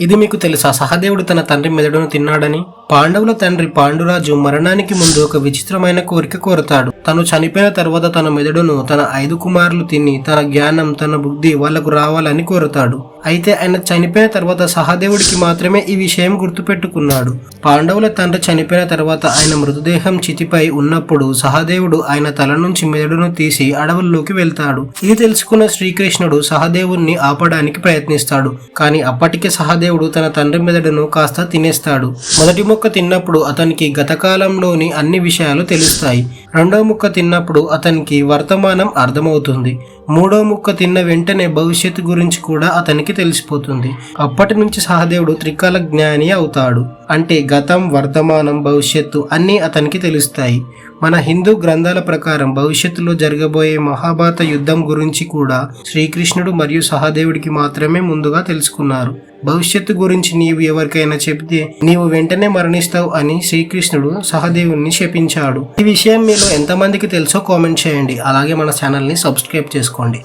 ఇది మీకు తెలుసా? సహదేవుడు తన తండ్రి మెదడును తిన్నాడని పాండవుల తండ్రి పాండురాజు మరణానికి ముందు ఒక విచిత్రమైన కోరిక కోరతాడు. తను చనిపోయిన తర్వాత తన మెదడును తన ఐదు కుమారులు తిని తన జ్ఞానం తన బుద్ధి వాళ్ళకు రావాలని కోరతాడు. అయితే ఆయన చనిపోయిన తర్వాత సహదేవుడికి మాత్రమే ఈ విషయం గుర్తుపెట్టుకున్నాడు. పాండవుల తండ్రి చనిపోయిన తర్వాత ఆయన మృతదేహం చితిపై ఉన్నప్పుడు సహదేవుడు ఆయన తల నుంచి మెదడును తీసి అడవుల్లోకి వెళ్తాడు. ఇది తెలుసుకున్న శ్రీకృష్ణుడు సహదేవుణ్ణి ఆపడానికి ప్రయత్నిస్తాడు. కానీ అప్పటికే సహదేవుడు తన తండ్రి మెదడును కాస్త తినేస్తాడు. మొదటి తిన్నప్పుడు అతనికి గతకాలంలోని అన్ని విషయాలు తెలుస్తాయి. రెండో ముక్క తిన్నప్పుడు అతనికి వర్తమానం అర్థమవుతుంది. మూడో ముక్క తిన్న వెంటనే భవిష్యత్తు గురించి కూడా అతనికి తెలిసిపోతుంది. అప్పటి నుంచి సహదేవుడు త్రికాల జ్ఞాని అవుతాడు. అంటే గతం వర్తమానం భవిష్యత్తు అన్నీ అతనికి తెలుస్తాయి. మన హిందూ గ్రంథాల ప్రకారం భవిష్యత్తులో జరగబోయే మహాభారత యుద్ధం గురించి కూడా శ్రీకృష్ణుడు మరియు సహదేవుడికి మాత్రమే ముందుగా తెలుసుకున్నారు. భవిష్యత్తు గురించి నీవు ఎవరికైనా చెబితే నీవు వెంటనే మరణిస్తావు అని శ్రీకృష్ణుడు సహదేవుణ్ణి శపించాడు. ఈ విషయం మీలో ఎంతమందికి తెలుసో కామెంట్ చేయండి. అలాగే మన ఛానల్ని సబ్స్క్రైబ్ చేసుకోండి.